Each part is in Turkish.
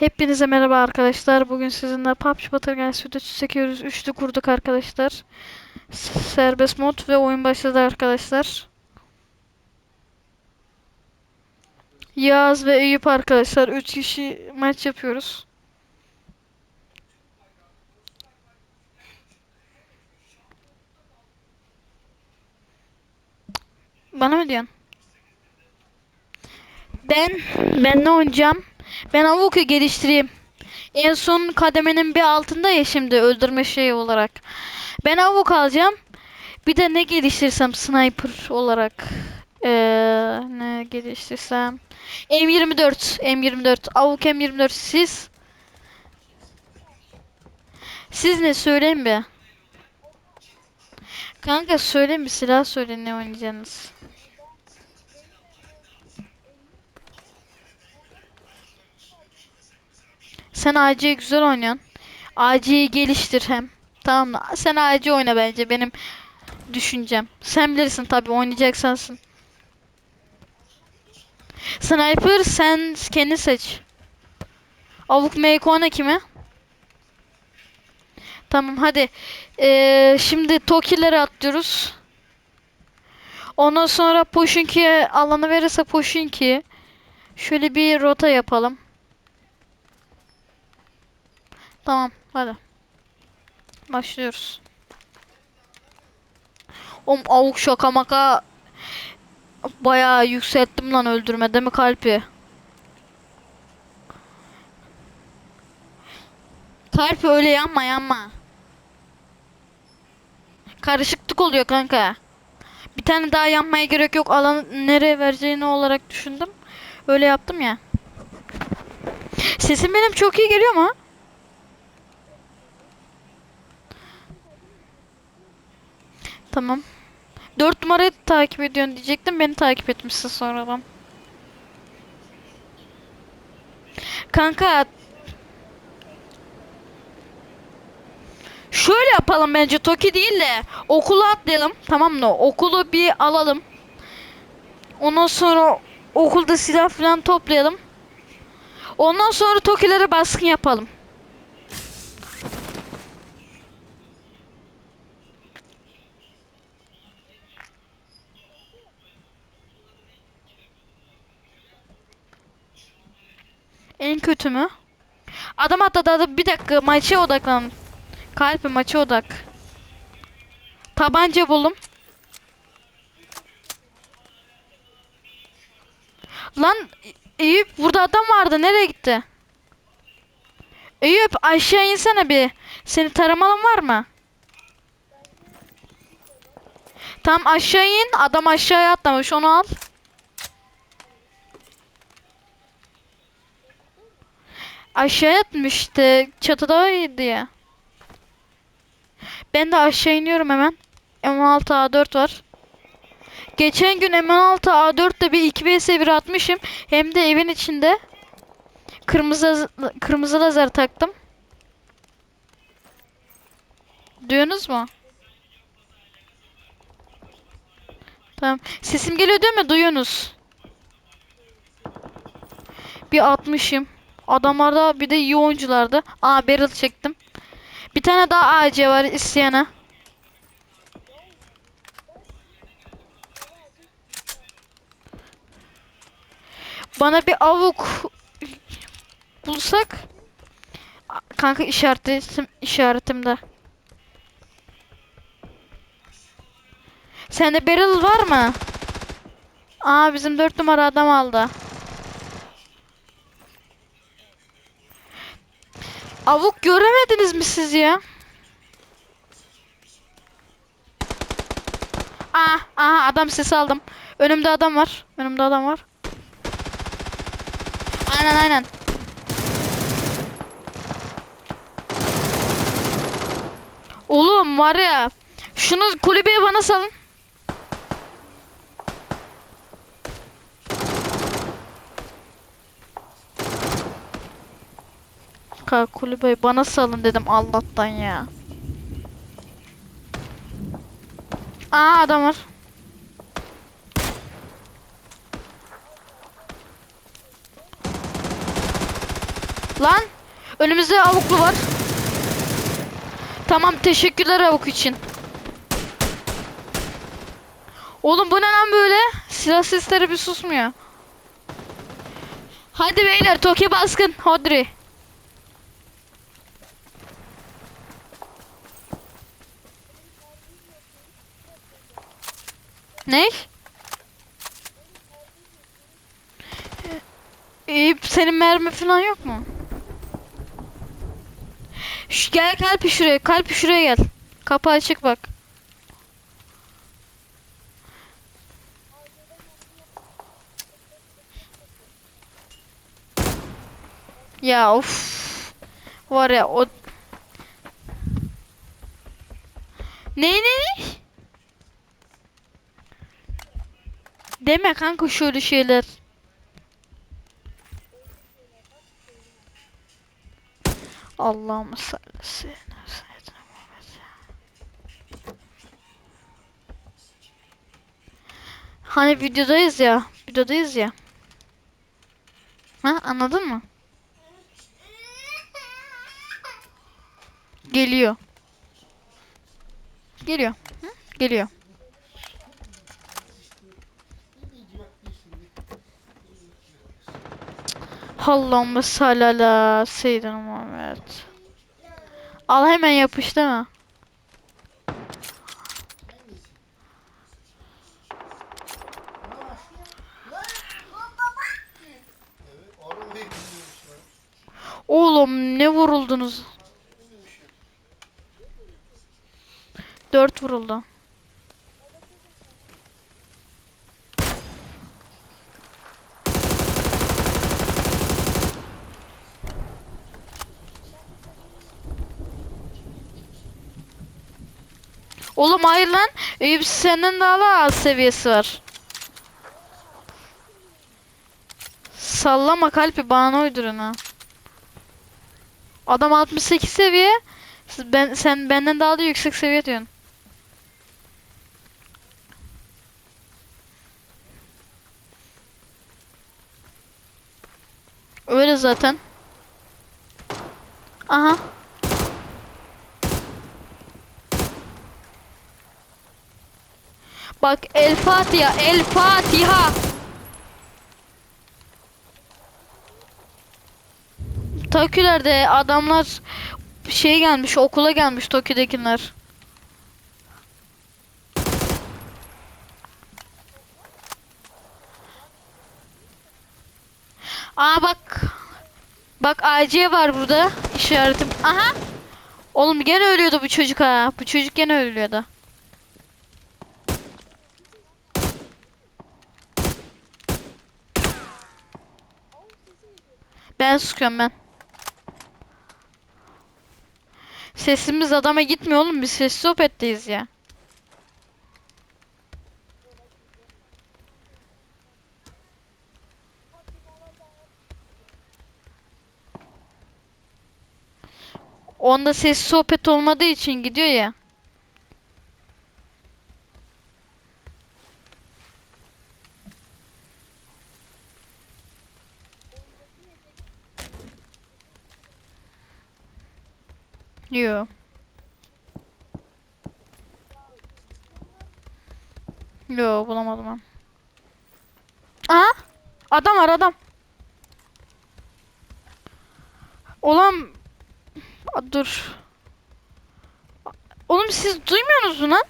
Hepinize merhaba arkadaşlar. Bugün sizinle PUBG Battlegrounds videosu çekiyoruz. Üçlü kurduk arkadaşlar. Serbest mod ve oyun başladı arkadaşlar. Yağız ve Eyüp arkadaşlar. Üç kişi maç yapıyoruz. Bana mı diyorsun? Ben ben ne oynayacağım? Ben Avuk'u geliştireyim. En son kademenin bir altında ya şimdi öldürme şeyi olarak. Ben Avuk alacağım. Bir de ne geliştirsem sniper olarak. Ee, ne geliştirsem. M24. M24. Avuk M24. Siz? Siz ne söyleyin bir. Kanka söyleyin bir silah söyleyin ne oynayacaksınız. Sen AC'yi güzel oynuyorsun. AC'yi geliştir hem. Tamam mı? Sen AC oyna bence benim düşüncem. Sen bilirsin tabii oynayacaksansın. Sniper sen kendi seç. Avuk Meikona kimi? Tamam hadi. Ee, şimdi Toki'lere atlıyoruz. Ondan sonra Poşinki'ye alanı verirse Poşinki. Şöyle bir rota yapalım. Tamam hadi. Başlıyoruz. Oğlum avuk şaka maka bayağı yükselttim lan öldürme değil mi kalpi? Kalp öyle yanma yanma. Karışıklık oluyor kanka. Bir tane daha yanmaya gerek yok. Alan nereye vereceğini olarak düşündüm. Öyle yaptım ya. Sesim benim çok iyi geliyor mu? Tamam. 4 numarayı takip ediyorsun diyecektim. Beni takip etmişsin sonradan. Kanka. Şöyle yapalım bence. Toki değil de okula atlayalım. Tamam mı? Okulu bir alalım. Ondan sonra okulda silah falan toplayalım. Ondan sonra Tokilere baskın yapalım. En kötü mü? Adam atladı adam. Bir dakika maça odaklan. Kalp maça odak. Tabanca buldum. Lan Eyüp burada adam vardı. Nereye gitti? Eyüp aşağı insene bir. Seni taramalım var mı? Tam aşağı in. Adam aşağıya atlamış. Onu al. Aşağı atmıştı. Çatıdaydı ya. Ben de aşağı iniyorum hemen. M16 A4 var. Geçen gün M16 A4'te bir 2 vs 1 atmışım. Hem de evin içinde. Kırmızı kırmızı lazer taktım. Duyuyorsunuz mu? Tamam. Sesim geliyor değil mi? Duyuyorsunuz. Bir 60'ım. Adamlarda bir de iyi oyunculardı. Aa barrel çektim. Bir tane daha AC var isteyene. Bana bir avuk bulsak. Kanka işaretim işaretimde. Sende barrel var mı? Aa bizim 4 numara adam aldı. Avuk göremediniz mi siz ya? Aa, aha adam sesi aldım. Önümde adam var. Önümde adam var. Aynen aynen. Oğlum var ya. Şunu kulübeye bana salın. Kanka kulübeyi bana salın dedim Allah'tan ya. Aa adam var. Lan önümüzde avuklu var. Tamam teşekkürler avuk için. Oğlum bu ne lan böyle? Silah sesleri bir susmuyor. Hadi beyler Toki baskın. Hodri. Ne? Ee, senin mermi falan yok mu? Şu, gel kalp şuraya. Kalp şuraya gel. Kapı açık bak. Ya of. Var ya o Ne ne ne? Deme kanka şöyle şeyler. Allah'ım ya. Hani videodayız ya. Videodayız ya. Ha anladın mı? Geliyor. Geliyor. Hı? Geliyor. Allahümme salli ala seyyidina Muhammed. Al hemen yapış değil mi? Oğlum ne vuruldunuz? Dört vuruldu. Oğlum hayır lan. Eyüp senden daha az seviyesi var. Sallama kalpi bana uydurun ha. Adam 68 seviye. Ben sen benden daha da yüksek seviye diyorsun. Öyle zaten. Aha. Bak El Fatiha, El Fatiha. Tokyo'larda adamlar şey gelmiş, okula gelmiş Tokyo'dakiler. Aa bak. Bak AC var burada işaretim. Aha. Oğlum gene ölüyordu bu çocuk ha. Bu çocuk gene ölüyordu. Ben sıkıyorum ben. Sesimiz adama gitmiyor oğlum. Biz ses sohbetteyiz ya. Onda ses sohbet olmadığı için gidiyor ya. Yo. Yo bulamadım ben. Aha! Adam var adam. Aa, dur. Oğlum siz duymuyorsunuz mu lan?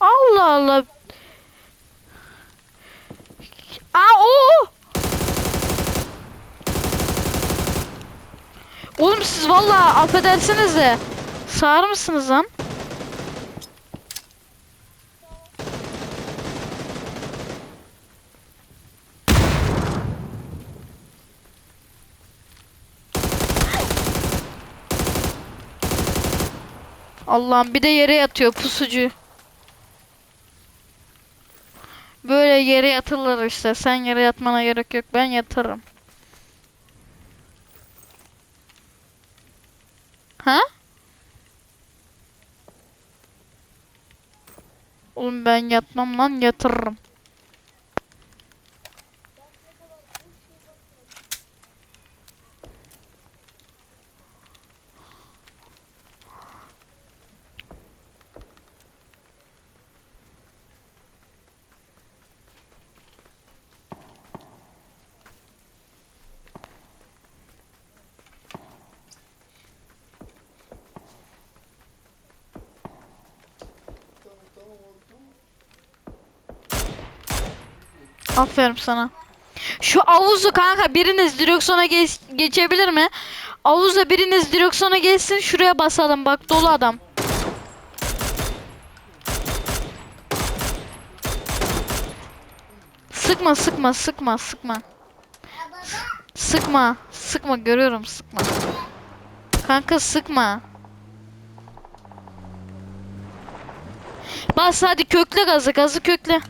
Allah Allah. Aa o. Oğlum siz vallahi affedersiniz de sağır mısınız lan? Allah'ım bir de yere yatıyor pusucu. Böyle yere yatırlar işte. Sen yere yatmana gerek yok. Ben yatarım. Ha? Oğlum ben yatmam lan yatırırım. Aferin sana. Şu avuzu kanka biriniz direksiyona geç, geçebilir mi? Avuzda biriniz direksiyona geçsin şuraya basalım bak dolu adam. Sıkma sıkma sıkma sıkma. Sıkma sıkma görüyorum sıkma. Kanka sıkma. Bas hadi kökle gazı gazı kökle.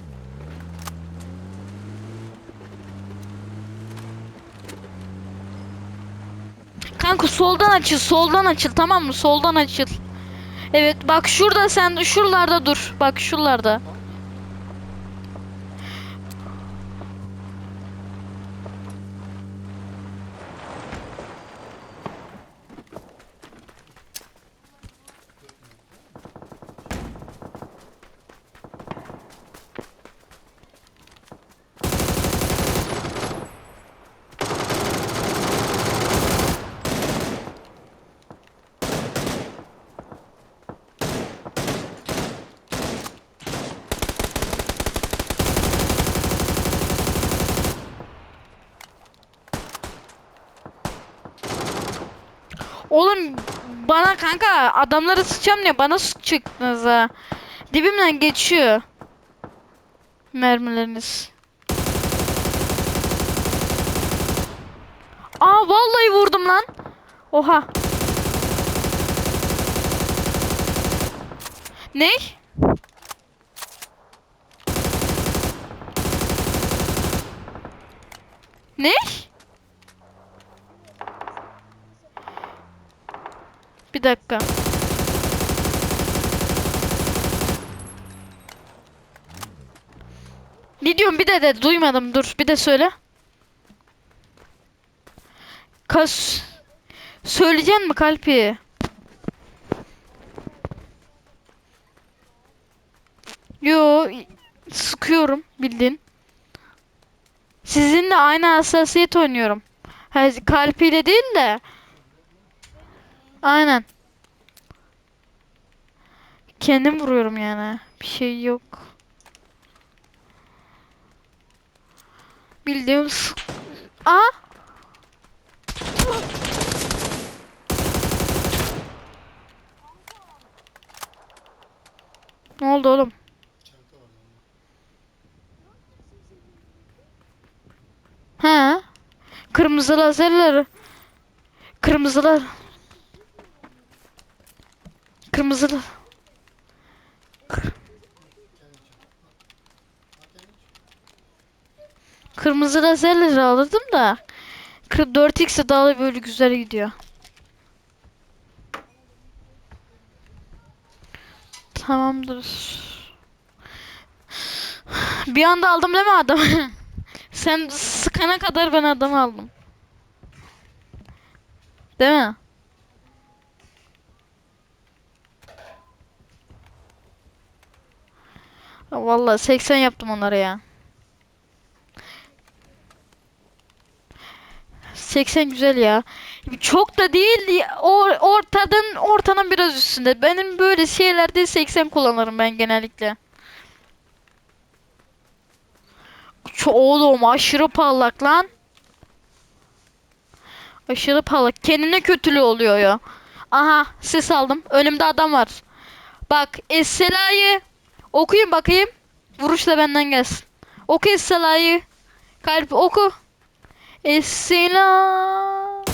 Kanka soldan açıl, soldan açıl tamam mı? Soldan açıl. Evet bak şurada sen şuralarda dur. Bak şuralarda. Oğlum bana kanka adamları sıçacağım diye bana çıktınız ha. Dibimden geçiyor. Mermileriniz. Aa vallahi vurdum lan. Oha. Ne? Ne? Bir dakika. Ne diyorsun bir de de duymadım dur bir de söyle. Kas Söyleyeceksin mi kalpi? Yo sıkıyorum bildin. Sizinle aynı hassasiyet oynuyorum. Kalpiyle değil de. Aynen. Kendim vuruyorum yani. Bir şey yok. Bildiğim Aa! Ne oldu oğlum? He. Kırmızı lazerler. Kırmızılar. Kırmızılar. Kırmızı lazerleri alırdım da. 4x'e daha böyle güzel gidiyor. Tamamdır. Bir anda aldım değil mi adamı? Sen sıkana kadar ben adamı aldım. Değil mi? Vallahi 80 yaptım onlara ya. 80 güzel ya. Çok da değil. O ortadan ortanın biraz üstünde. Benim böyle şeylerde 80 kullanırım ben genellikle. Şu oğlum aşırı parlak lan. Aşırı parlak. Kendine kötülüğü oluyor ya. Aha ses aldım. Önümde adam var. Bak Essela'yı okuyun bakayım. Vuruş da benden gelsin. Oku Essela'yı. Kalp oku. Essela.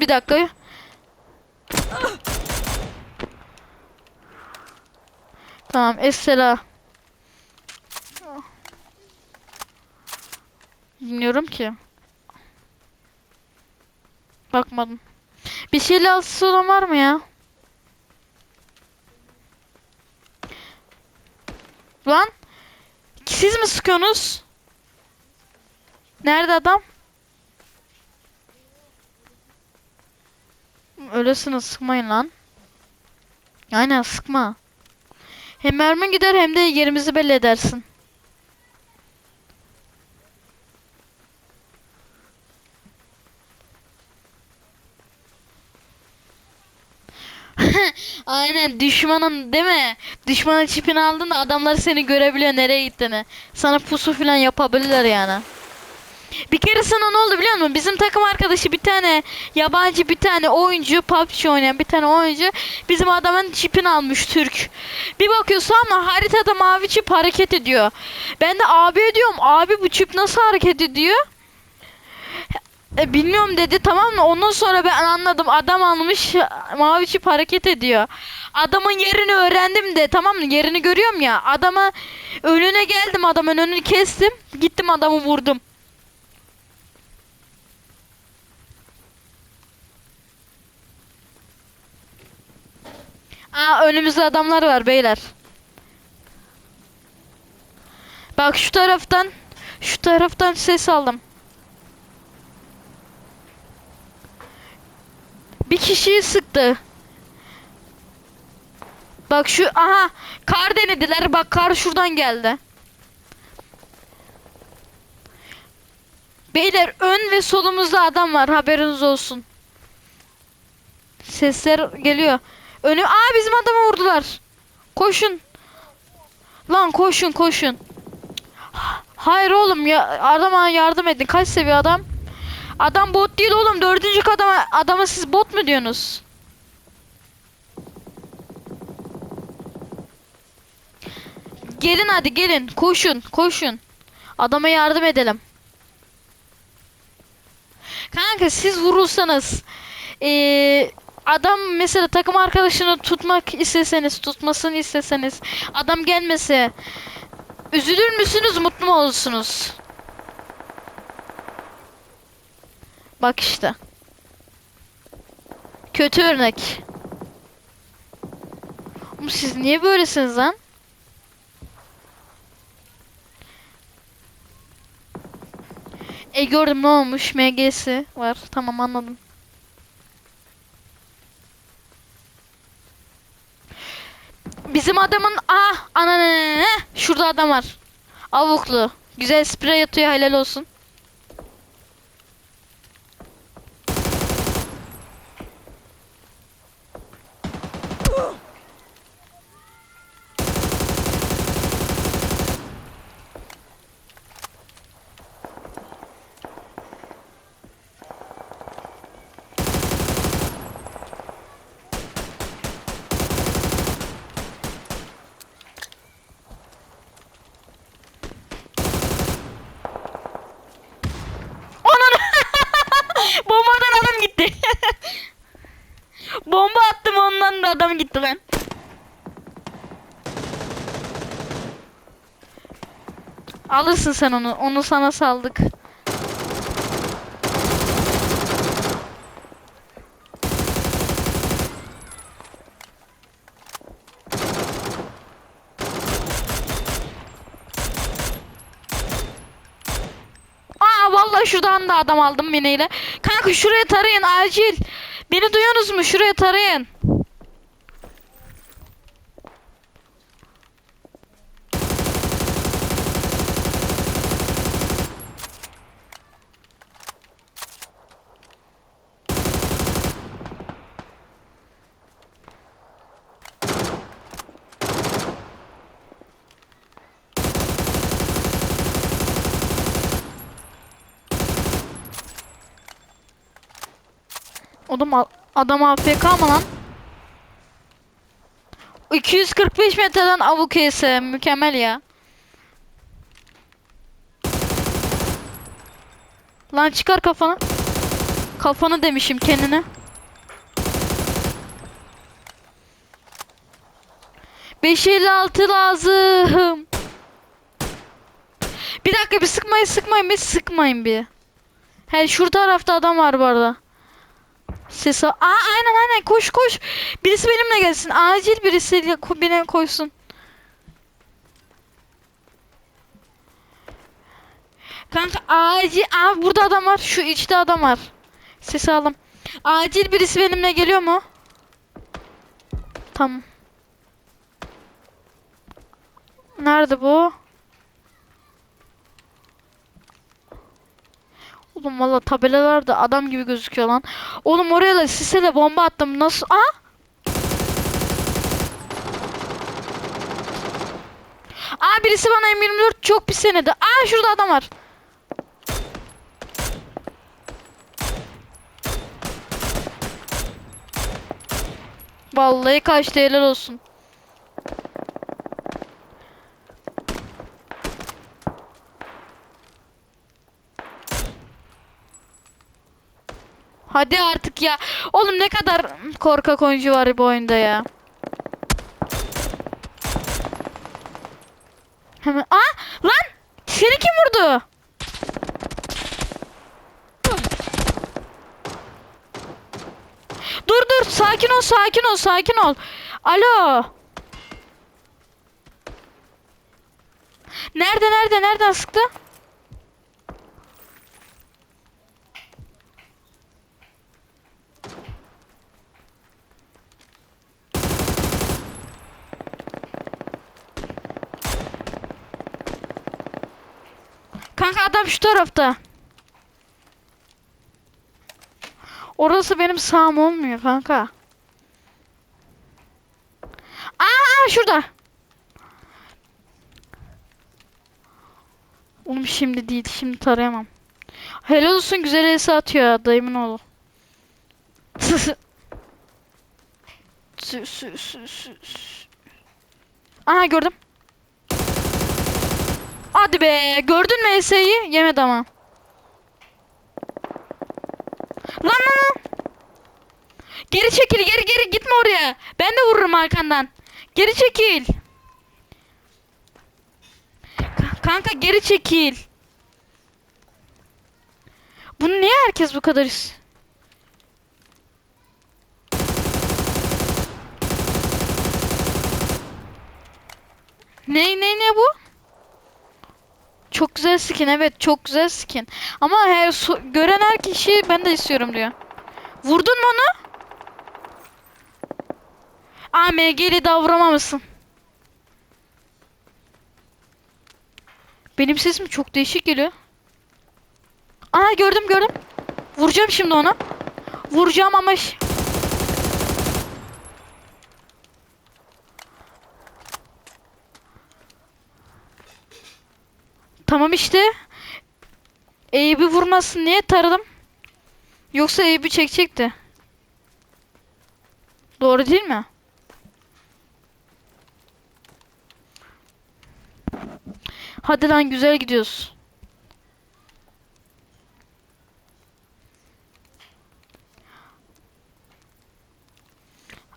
Bir dakika. Tamam Essela. Bilmiyorum ki. Bakmadım. Bir şeyle altısı olan var mı ya? Lan. Siz mi sıkıyorsunuz? Nerede adam? Öylesine sıkmayın lan. Aynen sıkma. Hem mermin gider hem de yerimizi belli edersin. Aynen düşmanın değil mi? Düşmanın çipini aldın da adamlar seni görebiliyor nereye gittiğini. Sana pusu falan yapabilirler yani. Bir kere sana ne oldu biliyor musun? Bizim takım arkadaşı bir tane yabancı bir tane oyuncu PUBG oynayan bir tane oyuncu bizim adamın çipini almış Türk. Bir bakıyorsun ama haritada mavi çip hareket ediyor. Ben de abi diyorum abi bu çip nasıl hareket ediyor? E, bilmiyorum dedi tamam mı? Ondan sonra ben anladım adam almış mavi çip hareket ediyor. Adamın yerini öğrendim de tamam mı? Yerini görüyorum ya. Adama önüne geldim adamın önünü kestim. Gittim adamı vurdum. Aa önümüzde adamlar var beyler. Bak şu taraftan şu taraftan ses aldım. Bir kişiyi sıktı. Bak şu aha kar denediler. Bak kar şuradan geldi. Beyler ön ve solumuzda adam var. Haberiniz olsun. Sesler geliyor. Önü Aa bizim adamı vurdular. Koşun. Lan koşun koşun. Hayır oğlum ya adama yardım edin. Kaç seviye adam? Adam bot değil oğlum. Dördüncü adama adama siz bot mu diyorsunuz? Gelin hadi gelin. Koşun koşun. Adama yardım edelim. Kanka siz vurulsanız eee, adam mesela takım arkadaşını tutmak isteseniz tutmasını isteseniz adam gelmese üzülür müsünüz mutlu mu olursunuz? Bak işte. Kötü örnek. Oğlum siz niye böylesiniz lan? E gördüm ne olmuş? MG'si var. Tamam anladım. Bizim adamın ah ananı şurada adam var. Avuklu. Güzel sprey atıyor helal olsun. Onun bombadan adam gitti. Bomba attım ondan da adam gitti lan. Alırsın sen onu. Onu sana saldık. Aa vallahi şuradan da adam aldım mineyle. Kanka şuraya tarayın acil. Beni duyuyorsunuz mu? Şuraya tarayın. Oğlum a- adam AFK mı lan? 245 metreden avuk yese mükemmel ya. Lan çıkar kafanı. Kafanı demişim kendine. Beş elli altı lazım. Bir dakika bir sıkmayın sıkmayın bir sıkmayın bir. He şu tarafta adam var bu arada. Ses al- Aa aynen aynen koş koş. Birisi benimle gelsin. Acil birisi beni koysun. Kanka acil. Aa burada adam var. Şu içte adam var. Ses aldım. Acil birisi benimle geliyor mu? Tamam. Nerede bu? Oğlum valla tabelalar da adam gibi gözüküyor lan. Oğlum oraya da sisele bomba attım. Nasıl? Aha! Aa birisi bana M24 çok pis senedi. Aa şurada adam var. Vallahi kaçtı helal olsun. Hadi artık ya. Oğlum ne kadar korkak oyuncu var bu oyunda ya. Hemen. Aa lan! Seni kim vurdu? Dur dur sakin ol sakin ol sakin ol. Alo. Nerede nerede nereden sıktı? Adam şu tarafta. Orası benim sağım olmuyor kanka. Aa şurada. Oğlum şimdi değil. Şimdi tarayamam. Helal olsun güzel esi atıyor ya, dayımın oğlu. Aha gördüm. Hadi be. Gördün mü Ese'yi? Yemedi ama. Lan lan lan. Geri çekil geri geri gitme oraya. Ben de vururum arkandan. Geri çekil. Ka- Kanka geri çekil. Bunu niye herkes bu kadar is- Ne ne ne bu? Çok güzel skin evet çok güzel skin. Ama her so- gören her kişi ben de istiyorum diyor. Vurdun mu onu? AMG'li daha vuramamışsın. Benim sesim çok değişik geliyor. Aa gördüm gördüm. Vuracağım şimdi onu. Vuracağım ama Tamam işte. Eyüp'ü vurmasın diye taradım. Yoksa Eyüp'ü çekecekti. Doğru değil mi? Hadi lan güzel gidiyoruz.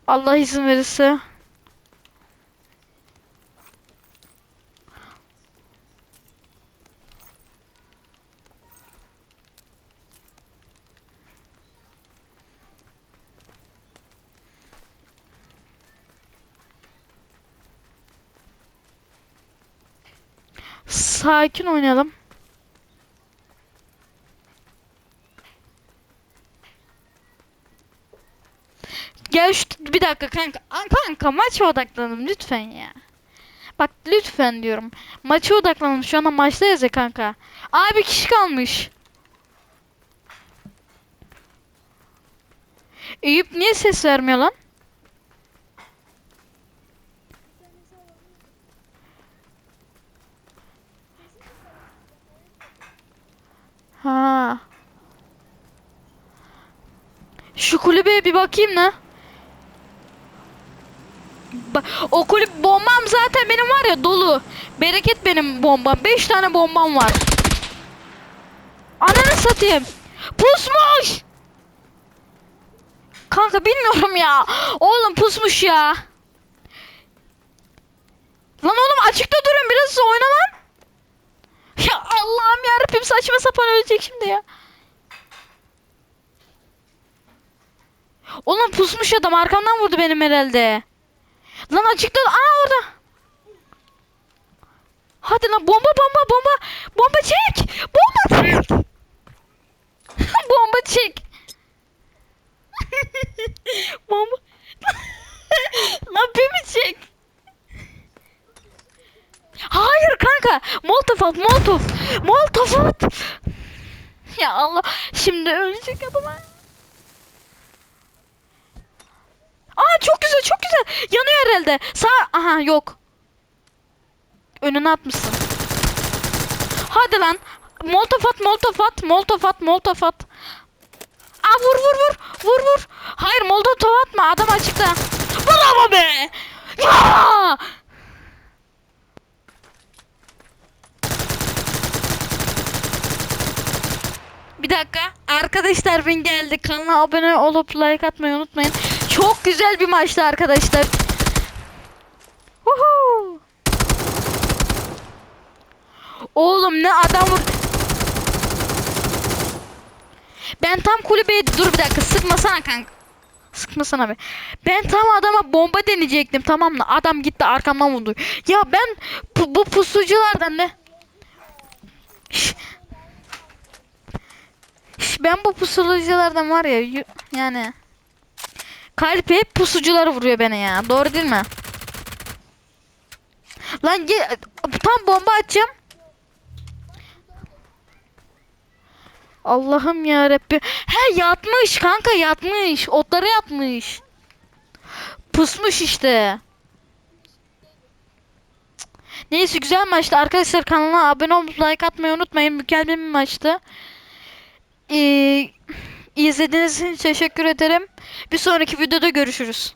Allah izin verirse. Sakin oynayalım. Gel şu bir dakika kanka. Kanka maça odaklanalım lütfen ya. Bak lütfen diyorum. Maça odaklanalım. Şu anda maçtayız ya kanka. Aa bir kişi kalmış. Eyüp niye ses vermiyor lan? Ha. Şu kulübeye bir bakayım ne? Ba- o kulüp bombam zaten benim var ya dolu. Bereket benim bombam. 5 tane bombam var. Ananı satayım. Pusmuş. Kanka bilmiyorum ya. Oğlum pusmuş ya. Lan oğlum açıkta durun biraz oyna lan. Ya Allah'ım yarabbim saçma sapan ölecek şimdi ya. Oğlum pusmuş adam arkamdan vurdu benim herhalde. Lan açıkta aa orada. Hadi lan bomba bomba bomba. Bomba çek. Bomba çek. bomba çek. bomba. lan bir mi çek? Hayır kanka. Molotov at molotov. Molotov at. Ya Allah. Şimdi ölecek adam. Aa çok güzel çok güzel. Yanıyor herhalde. Sağ aha yok. önüne atmışsın. Hadi lan. Molotov at, molotov at, molotov at, molotov at. Aa vur vur vur. Vur vur. Hayır molotov atma. Adam açıkta. Bravo be. Ya! Bir dakika. Arkadaşlar ben geldi. Kanala abone olup like atmayı unutmayın. Çok güzel bir maçtı arkadaşlar. Oğlum ne adam vur. Ben tam kulübeye dur bir dakika sıkmasana kanka. Sıkmasana be. Ben tam adama bomba deneyecektim tamam mı? Adam gitti arkamdan vurdu. Ya ben bu, bu pusuculardan ne? Şş. Ben bu pusuculardan var ya yani kalp hep pusucular vuruyor beni ya. Doğru değil mi? Lan tam bomba atacağım. Allah'ım ya Rabbi. He yatmış kanka yatmış. Otlara yatmış. Pusmuş işte. Neyse güzel maçtı. Arkadaşlar kanala abone olup like atmayı unutmayın. Mükemmel bir maçtı. Ee, izlediğiniz için teşekkür ederim. Bir sonraki videoda görüşürüz.